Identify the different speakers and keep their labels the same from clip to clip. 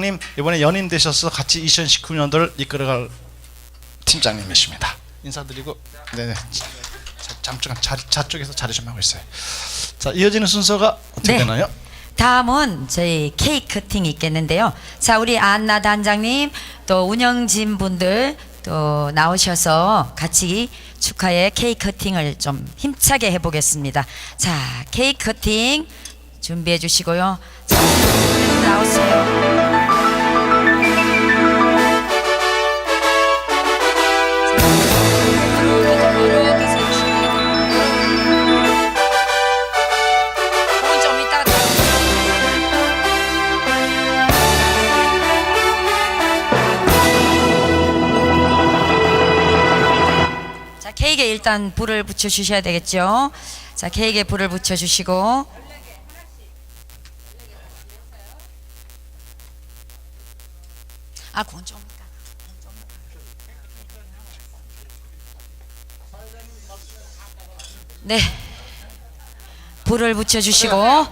Speaker 1: 님 이번에 연임 되셔서 같이 2019년도를 이끌어갈 팀장님이십니다. 인사드리고 네네 자, 잠깐 자리 좌쪽에서 자리 좀 하고 있어요. 자 이어지는 순서가 어떻게
Speaker 2: 네.
Speaker 1: 되나요?
Speaker 2: 다음은 저희 케이크 커팅이 있겠는데요. 자, 우리 안나 단장님 또 운영진 분들 또 나오셔서 같이 축하의 케이크 커팅을 좀 힘차게 해보겠습니다. 자, 케이크 커팅 준비해 주시고요. 자, 나오세요. 케이크에 일단 불을 붙여 주셔야 되겠죠. 자, 케이크에 불을 붙여 주시고 아, 그건 좀 네. 불을 붙여 주시고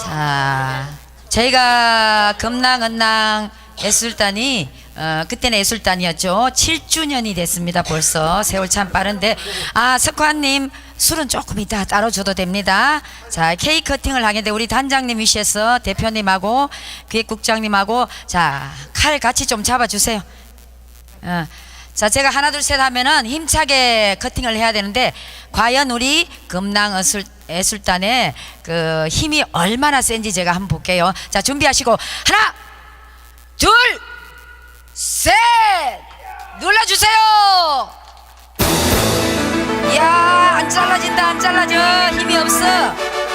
Speaker 2: 자, 저희가 금낭은낭 예술단이 어, 그때는 예술단이었죠. 7주년이 됐습니다. 벌써 세월 참 빠른데 아 석환님 술은 조금 이따 따로 줘도 됩니다. 자 케이크 커팅을 하겠는데 우리 단장님이셔서 대표님하고 기획국장님하고 자 칼 같이 좀 잡아주세요. 어. 자, 제가 하나 둘 셋 하면은 힘차게 커팅을 해야 되는데 과연 우리 금낭 예술, 예술단의 그 힘이 얼마나 센지 제가 한번 볼게요. 자, 준비하시고 하나, 둘, 셋, 눌러주세요. 이야, 안 잘라진다, 안 잘라져. 힘이 없어.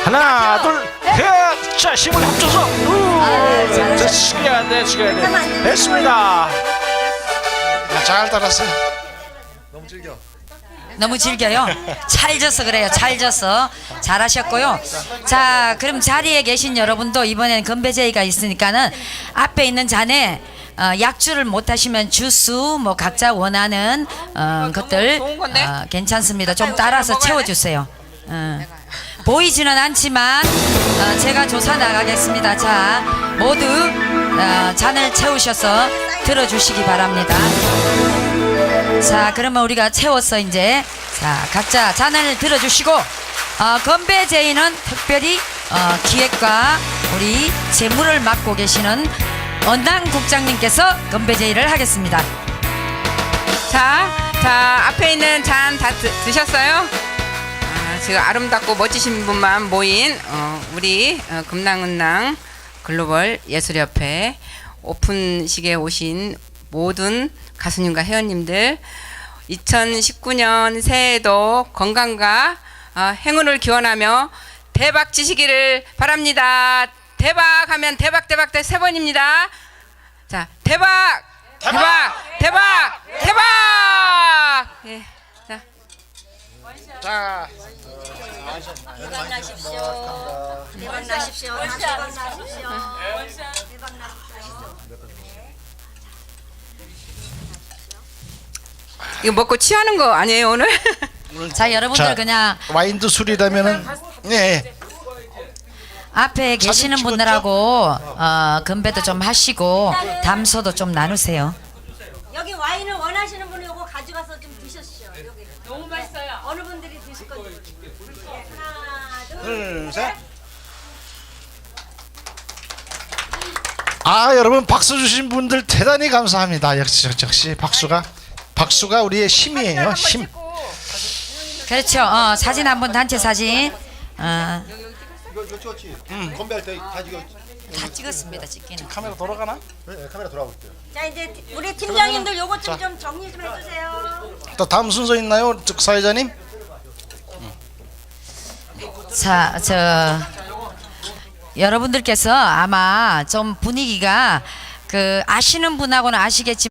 Speaker 1: 하나 둘 셋 자 힘을 합쳐서
Speaker 2: 아유, 잘하셨-
Speaker 1: 자 시켜야 돼 시켜야 돼 됐습니다. 야, 잘 따랐어요.
Speaker 2: 너무 즐겨요. 잘 져서 그래요. 잘 져서 잘하셨고요. 자, 그럼 자리에 계신 여러분도 이번엔 건배제의가 있으니까는 앞에 있는 잔에 어, 약주를 못 하시면 주스 뭐 각자 원하는 어, 것들
Speaker 3: 좋은 건데?
Speaker 2: 어, 괜찮습니다. 좀 따라서 채워주세요. 어. 보이지는 않지만 어, 제가 조사 나가겠습니다. 자, 모두 어, 잔을 채우셔서 들어주시기 바랍니다. 자, 그러면 우리가 채웠어 이제. 자, 각자 잔을 들어주시고 어, 건배 제의는 특별히 어, 기획과 우리 재무를 맡고 계시는 언당 국장님께서 건배 제의를 하겠습니다.
Speaker 3: 자, 자 앞에 있는 잔 다 드셨어요? 아, 지금 아름답고 멋지신 분만 모인 어, 우리 어, 금낭은낭 글로벌 예술협회 오픈식에 오신 모든 가수님과 회원님들 2019년 새해에도 건강과 어, 행운을 기원하며 대박 지시기를 바랍니다. 대박 하면 대박 대박 대세 번입니다. 자, 대박! 대박! 대박! 대박! 예. 자,
Speaker 1: 자
Speaker 4: 대박 나십시오. 대박 나십시오. 대박 나십시오.
Speaker 3: 이거 먹고 취하는 거 아니에요, 오늘?
Speaker 2: 자, 여러분들
Speaker 1: 자,
Speaker 2: 그냥
Speaker 1: 와인도 술이라면은 네
Speaker 2: 앞에 계시는
Speaker 1: 찍었죠?
Speaker 2: 분들하고 어, 건배도 좀 하시고 담소도 좀 나누세요.
Speaker 4: 여기 와인을 원하시는 분은 요거 가져가서 좀 드십시오. 여기. 너무 맛있어요. 어느 분들이 드실 건지. 네, 하나, 둘.
Speaker 1: 둘, 셋. 아 여러분 박수 주신 분들 대단히 감사합니다. 역시 역시 박수가 박수가 우리의 힘이에요. 힘.
Speaker 2: 그렇죠. 어, 사진 한 번 단체 사진. 어,
Speaker 5: 이거 이거 찍었지? 응. 건배할 때다 이거
Speaker 2: 다 찍었습니다. 찍기는.
Speaker 1: 카메라 돌아가나?
Speaker 5: 네, 네, 카메라 돌아볼 때요.
Speaker 4: 자 이제 우리 팀장님들 요것 좀 좀 정리 좀 해주세요.
Speaker 1: 또 다음 순서 있나요, 저 사회자님?
Speaker 2: 자, 저 여러분들께서 아마 좀 분위기가 그 아시는 분하고는 아시겠지만.